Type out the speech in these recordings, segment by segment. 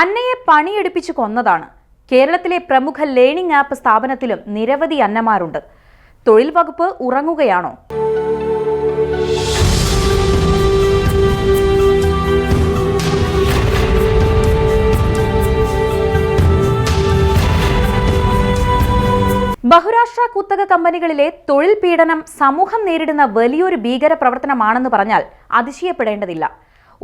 അന്നയെ പണിയെടുപ്പിച്ചു കൊന്നതാണ്. കേരളത്തിലെ പ്രമുഖ learning app സ്ഥാപനത്തിലും നിരവധി അന്നമാരുണ്ട്. തൊഴിൽ വകുപ്പ് ഉറങ്ങുകയാണോ? ബഹുരാഷ്ട്ര കുത്തക കമ്പനികളിലെ തൊഴിൽ പീഡനം സമൂഹം നേരിടുന്ന വലിയൊരു ഭീകര പ്രവർത്തനമാണെന്ന് പറഞ്ഞാൽ അതിശയപ്പെടേണ്ടതില്ല.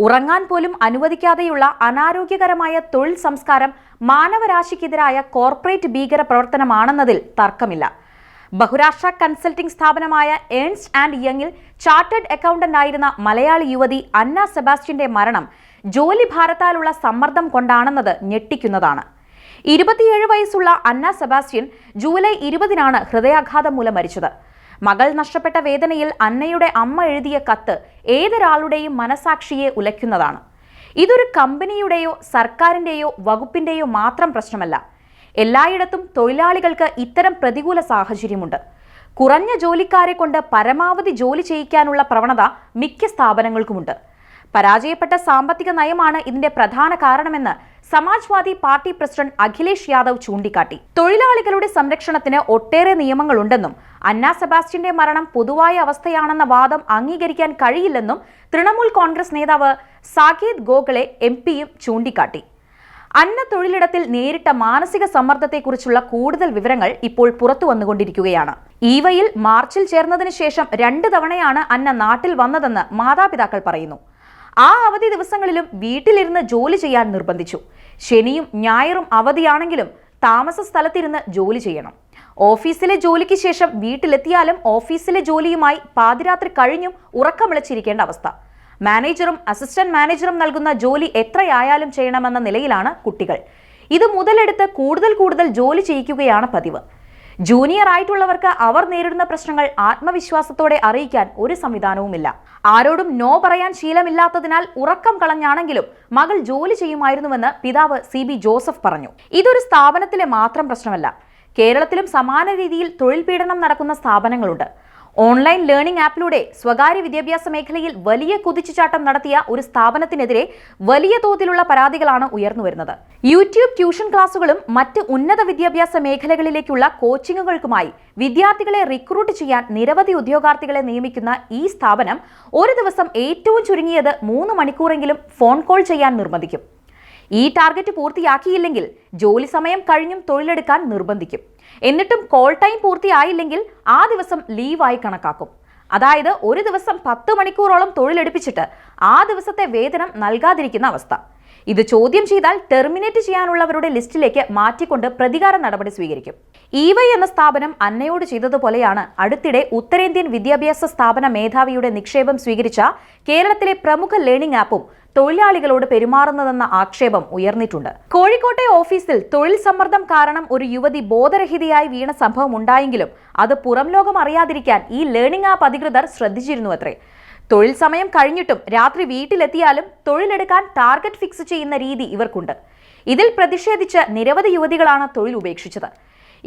ഉറങ്ങാൻ പോലും അനുവദിക്കാതെയുള്ള അനാരോഗ്യകരമായ തൊഴിൽ സംസ്കാരം മാനവരാശിക്കെതിരായ കോർപ്പറേറ്റ് ഭീകര പ്രവർത്തനമാണെന്നതിൽ തർക്കമില്ല. ബഹുരാഷ്ട്ര കൺസൾട്ടിംഗ് സ്ഥാപനമായ ഏൺസ്റ്റ് ആൻഡ് യങ്ങിൽ ചാർട്ടേഡ് അക്കൗണ്ടന്റ് ആയിരുന്ന മലയാളി യുവതി അന്ന സെബാസ്റ്റ്യന്റെ മരണം ജോലി ഭാരത്താലുള്ള സമ്മർദ്ദം കൊണ്ടാണെന്നത് ഞെട്ടിക്കുന്നതാണ്. ഇരുപത്തിയേഴ് വയസ്സുള്ള അന്ന സെബാസ്റ്റ്യൻ ജൂലൈ ഇരുപതിനാണ് ഹൃദയാഘാതം മൂലം മരിച്ചത്. മകൾ നഷ്ടപ്പെട്ട വേദനയിൽ അന്നയുടെ അമ്മ എഴുതിയ കത്ത് ഏതൊരാളുടെയും മനസാക്ഷിയെ ഉലയ്ക്കുന്നതാണ്. ഇതൊരു കമ്പനിയുടെയോ സർക്കാരിന്റെയോ വകുപ്പിന്റെയോ മാത്രം പ്രശ്നമല്ല. എല്ലായിടത്തും തൊഴിലാളികൾക്ക് ഇത്തരം പ്രതികൂല സാഹചര്യമുണ്ട്. കുറഞ്ഞ ജോലിക്കാരെ കൊണ്ട് പരമാവധി ജോലി ചെയ്യിക്കാനുള്ള പ്രവണത മിക്ക സ്ഥാപനങ്ങൾക്കുമുണ്ട്. പരാജയപ്പെട്ട സാമ്പത്തിക നയമാണ് ഇതിന്റെ പ്രധാന കാരണമെന്ന് സമാജ്വാദി പാർട്ടി പ്രസിഡന്റ് അഖിലേഷ് യാദവ് ചൂണ്ടിക്കാട്ടി. തൊഴിലാളികളുടെ സംരക്ഷണത്തിന് ഒട്ടേറെ നിയമങ്ങളുണ്ടെന്നും അന്ന സെബാസ്റ്റ്യന്റെ മരണം പൊതുവായ അവസ്ഥയാണെന്ന വാദം അംഗീകരിക്കാൻ കഴിയില്ലെന്നും തൃണമൂൽ കോൺഗ്രസ് നേതാവ് സാകേത് ഗോഖലെ എം പിയും ചൂണ്ടിക്കാട്ടി. അന്ന തൊഴിലിടത്തിൽ നേരിട്ട മാനസിക സമ്മർദ്ദത്തെക്കുറിച്ചുള്ള കൂടുതൽ വിവരങ്ങൾ ഇപ്പോൾ പുറത്തു വന്നുകൊണ്ടിരിക്കുകയാണ്. ഈവയിൽ മാർച്ചിൽ ചേർന്നതിന് ശേഷം രണ്ട് തവണയാണ് അന്ന നാട്ടിൽ വന്നതെന്ന് മാതാപിതാക്കൾ പറയുന്നു. ആ അവധി ദിവസങ്ങളിലും വീട്ടിലിരുന്ന് ജോലി ചെയ്യാൻ നിർബന്ധിച്ചു. ശനിയും ഞായറും അവധിയാണെങ്കിലും താമസ സ്ഥലത്തിരുന്ന് ജോലി ചെയ്യണം. ഓഫീസിലെ ജോലിക്ക് ശേഷം വീട്ടിലെത്തിയാലും ഓഫീസിലെ ജോലിയുമായി പാതിരാത്രി കഴിഞ്ഞും ഉറക്കമിളച്ചിരിക്കേണ്ട അവസ്ഥ. മാനേജറും അസിസ്റ്റന്റ് മാനേജറും നൽകുന്ന ജോലി എത്രയായാലും ചെയ്യണമെന്ന നിലയിലാണ് കുട്ടികൾ. ഇത് മുതലെടുത്ത് കൂടുതൽ കൂടുതൽ ജോലി ചെയ്യിക്കുകയാണ് പതിവ്. ജൂനിയർ ആയിട്ടുള്ളവർക്ക് അവർ നേരിടുന്ന പ്രശ്നങ്ങൾ ആത്മവിശ്വാസത്തോടെ അറിയിക്കാൻ ഒരു സംവിധാനവുമില്ല. ആരോടും നോ പറയാൻ ശീലമില്ലാത്തതിനാൽ ഉറക്കം കളഞ്ഞാണെങ്കിലും മകൾ ജോലി ചെയ്യുമായിരുന്നുവെന്ന് പിതാവ് സി ബി ജോസഫ് പറഞ്ഞു. ഇതൊരു സ്ഥാപനത്തിലെ മാത്രം പ്രശ്നമല്ല. കേരളത്തിലും സമാന രീതിയിൽ തൊഴിൽ പീഡനം നടക്കുന്ന സ്ഥാപനങ്ങളുണ്ട്. ഓൺലൈൻ ലേണിംഗ് ആപ്പിലൂടെ സ്വകാര്യ വിദ്യാഭ്യാസ മേഖലയിൽ വലിയ കുതിച്ചുചാട്ടം നടത്തിയ ഒരു സ്ഥാപനത്തിനെതിരെ വലിയ തോതിലുള്ള പരാതികളാണ് ഉയർന്നുവരുന്നത് യൂട്യൂബ് ട്യൂഷൻ ക്ലാസുകളും മറ്റ് ഉന്നത വിദ്യാഭ്യാസ മേഖലകളിലേക്കുള്ള കോച്ചിങ്ങുകൾക്കുമായി വിദ്യാർത്ഥികളെ റിക്രൂട്ട് ചെയ്യാൻ നിരവധി ഉദ്യോഗാർത്ഥികളെ നിയമിക്കുന്ന ഈ സ്ഥാപനം ഒരു ദിവസം ഏറ്റവും ചുരുങ്ങിയത് മൂന്ന് മണിക്കൂറെങ്കിലും ഫോൺ കോൾ ചെയ്യാൻ നിർബന്ധിക്കും. ഈ ടാർഗറ്റ് പൂർത്തിയാക്കിയില്ലെങ്കിൽ ജോലി സമയം കഴിഞ്ഞും തൊഴിലെടുക്കാൻ നിർബന്ധിക്കും. എന്നിട്ടും കോൾ ടൈം പൂർത്തിയായില്ലെങ്കിൽ ആ ദിവസം ലീവായി കണക്കാക്കും. അതായത് ഒരു ദിവസം പത്ത് മണിക്കൂറോളം തൊഴിലെടുപ്പിച്ചിട്ട് ആ ദിവസത്തെ വേതനം നൽകാതിരിക്കുന്ന അവസ്ഥ. ഇത് ചോദ്യം ചെയ്താൽ ടെർമിനേറ്റ് ചെയ്യാനുള്ളവരുടെ ലിസ്റ്റിലേക്ക് മാറ്റിക്കൊണ്ട് പ്രതികാര നടപടി സ്വീകരിക്കും. ഇവൈ എന്ന സ്ഥാപനം അന്നയോട് ചെയ്തതുപോലെയാണ് അടുത്തിടെ ഉത്തരേന്ത്യൻ വിദ്യാഭ്യാസ സ്ഥാപന മേധാവിയുടെ നിക്ഷേപം സ്വീകരിച്ച കേരളത്തിലെ പ്രമുഖ ലേണിംഗ് ആപ്പും തൊഴിലാളികളോട് പെരുമാറുന്നതെന്ന ആക്ഷേപം ഉയർന്നിട്ടുണ്ട്. കോഴിക്കോട്ടെ ഓഫീസിൽ തൊഴിൽ സമ്മർദ്ദം കാരണം ഒരു യുവതി ബോധരഹിതയായി വീണ സംഭവം ഉണ്ടായെങ്കിലും അത് പുറം ലോകം അറിയാതിരിക്കാൻ ഈ ലേണിംഗ് ആപ്പ് അധികൃതർ ശ്രദ്ധിച്ചിരുന്നു അത്രേ തൊഴിൽ സമയം കഴിഞ്ഞിട്ടും രാത്രി വീട്ടിലെത്തിയാലും തൊഴിലെടുക്കാൻ ടാർഗറ്റ് ഫിക്സ് ചെയ്യുന്ന രീതി ഇവർക്കുണ്ട്. ഇതിൽ പ്രതിഷേധിച്ച് നിരവധി യുവതികളാണ് തൊഴിൽ ഉപേക്ഷിച്ചത്.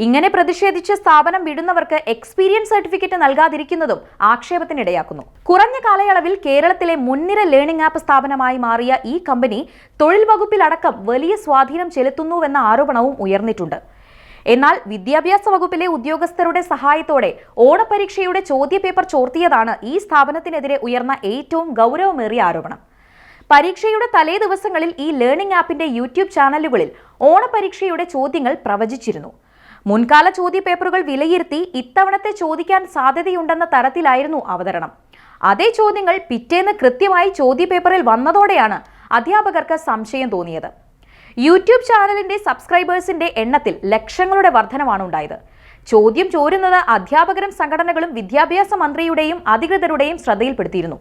ഇങ്ങനെ പ്രതിഷേധിച്ച് സ്ഥാപനം വിടുന്നവർക്ക് എക്സ്പീരിയൻസ് സർട്ടിഫിക്കറ്റ് നൽകാതിരിക്കുന്നതും ആക്ഷേപത്തിനിടയാക്കുന്നു. കുറഞ്ഞ കാലയളവിൽ കേരളത്തിലെ മുൻനിര ലേണിംഗ് ആപ്പ് സ്ഥാപനമായി മാറിയ ഈ കമ്പനി തൊഴിൽ വകുപ്പിലടക്കം വലിയ സ്വാധീനം ചെലുത്തുന്നുവെന്ന ആരോപണവും ഉയർന്നിട്ടുണ്ട്. എന്നാൽ വിദ്യാഭ്യാസ വകുപ്പിലെ ഉദ്യോഗസ്ഥരുടെ സഹായത്തോടെ ഓണപരീക്ഷയുടെ ചോദ്യപേപ്പർ ചോർത്തിയതാണ് ഈ സ്ഥാപനത്തിനെതിരെ ഉയർന്ന ഏറ്റവും ഗൗരവമേറിയ ആരോപണം. പരീക്ഷയുടെ തലേ ദിവസങ്ങളിൽ ഈ ലേണിംഗ് ആപ്പിന്റെ യൂട്യൂബ് ചാനലുകളിൽ ഓണപരീക്ഷയുടെ ചോദ്യങ്ങൾ പ്രവചിച്ചിരുന്നു. മുൻകാല ചോദ്യ പേപ്പറുകൾ വിലയിരുത്തി ഇത്തവണത്തെ ചോദിക്കാൻ സാധ്യതയുണ്ടെന്ന തരത്തിലായിരുന്നു അവതരണം. അതേ ചോദ്യങ്ങൾ പിറ്റേന്ന് കൃത്യമായി ചോദ്യ പേപ്പറിൽ വന്നതോടെയാണ് അധ്യാപകർക്ക് സംശയം തോന്നിയത്. യൂട്യൂബ് ചാനലിന്റെ സബ്സ്ക്രൈബേഴ്സിന്റെ എണ്ണത്തിൽ ലക്ഷങ്ങളുടെ വർധനമാണ് ഉണ്ടായത് ചോദ്യം ചോരുന്നത് അധ്യാപകരും സംഘടനകളും വിദ്യാഭ്യാസ മന്ത്രിയുടെയും അധികൃതരുടെയും ശ്രദ്ധയിൽപ്പെടുത്തിയിരുന്നു.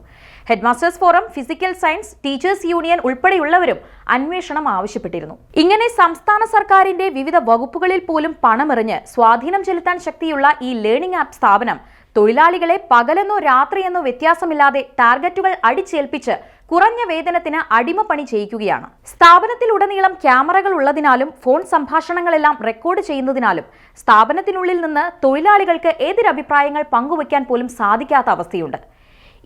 Headmasters forum physical science teachers union ഉൾപ്പെടെയുള്ളവരും അന്വേഷണം ആവശ്യപ്പെട്ടിരുന്നു. ഇങ്ങനെ സംസ്ഥാന സർക്കാരിന്റെ വിവിധ വകുപ്പുകളിൽ പോലും പണമെറിഞ്ഞ് സ്വാധീനം ചെലുത്താൻ ശക്തിയുള്ള ഈ ലേണിംഗ് ആപ്പ് സ്ഥാപനം തൊഴിലാളികളെ പകലെന്നോ രാത്രിയെന്നോ വ്യത്യാസമില്ലാതെ ടാർഗറ്റുകൾ അടിച്ചേൽപ്പിച്ച് കുറഞ്ഞ വേതനത്തിന് അടിമപ്പണി ചെയ്യിക്കുകയാണ്. സ്ഥാപനത്തിലുടനീളം ക്യാമറകൾ ഉള്ളതിനാലും ഫോൺ സംഭാഷണങ്ങളെല്ലാം റെക്കോർഡ് ചെയ്യുന്നതിനാലും സ്ഥാപനത്തിനുള്ളിൽ നിന്ന് തൊഴിലാളികൾക്ക് എതിരഭിപ്രായങ്ങൾ പങ്കുവയ്ക്കാൻ പോലും സാധിക്കാത്ത അവസ്ഥയുണ്ട്.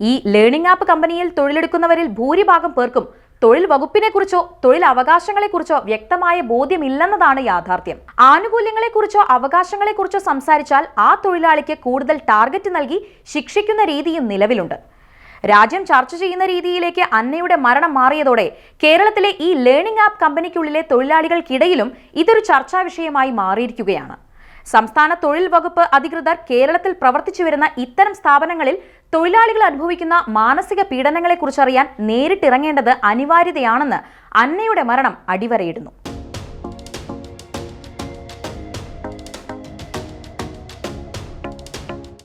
ഈ ലേണിംഗ് ആപ്പ് കമ്പനിയിൽ തൊഴിലെടുക്കുന്നവരിൽ ഭൂരിഭാഗം പേർക്കും തൊഴിൽ വകുപ്പിനെക്കുറിച്ചോ തൊഴിൽ അവകാശങ്ങളെക്കുറിച്ചോ വ്യക്തമായ ബോധ്യമില്ലെന്നതാണ് യാഥാർത്ഥ്യം. ആനുകൂല്യങ്ങളെക്കുറിച്ചോ അവകാശങ്ങളെക്കുറിച്ചോ സംസാരിച്ചാൽ ആ തൊഴിലാളിക്ക് കൂടുതൽ ടാർഗറ്റ് നൽകി ശിക്ഷിക്കുന്ന രീതിയും നിലവിലുണ്ട്. രാജ്യം ചർച്ച ചെയ്യുന്ന രീതിയിലേക്ക് അന്നയുടെ മരണം മാറിയതോടെ കേരളത്തിലെ ഈ ലേണിംഗ് ആപ്പ് കമ്പനിക്കുള്ളിലെ തൊഴിലാളികൾക്കിടയിലും ഇതൊരു ചർച്ചാ വിഷയമായി മാറിയിരിക്കുകയാണ്. സംസ്ഥാന തൊഴിൽ വകുപ്പ് അധികൃതർ കേരളത്തിൽ പ്രവർത്തിച്ചു വരുന്ന ഇത്തരം സ്ഥാപനങ്ങളിൽ തൊഴിലാളികൾ അനുഭവിക്കുന്ന മാനസിക പീഡനങ്ങളെക്കുറിച്ചറിയാൻ നേരിട്ടിറങ്ങേണ്ടത് അനിവാര്യതയാണെന്ന് അന്നയുടെ മരണം അടിവരയിടുന്നു.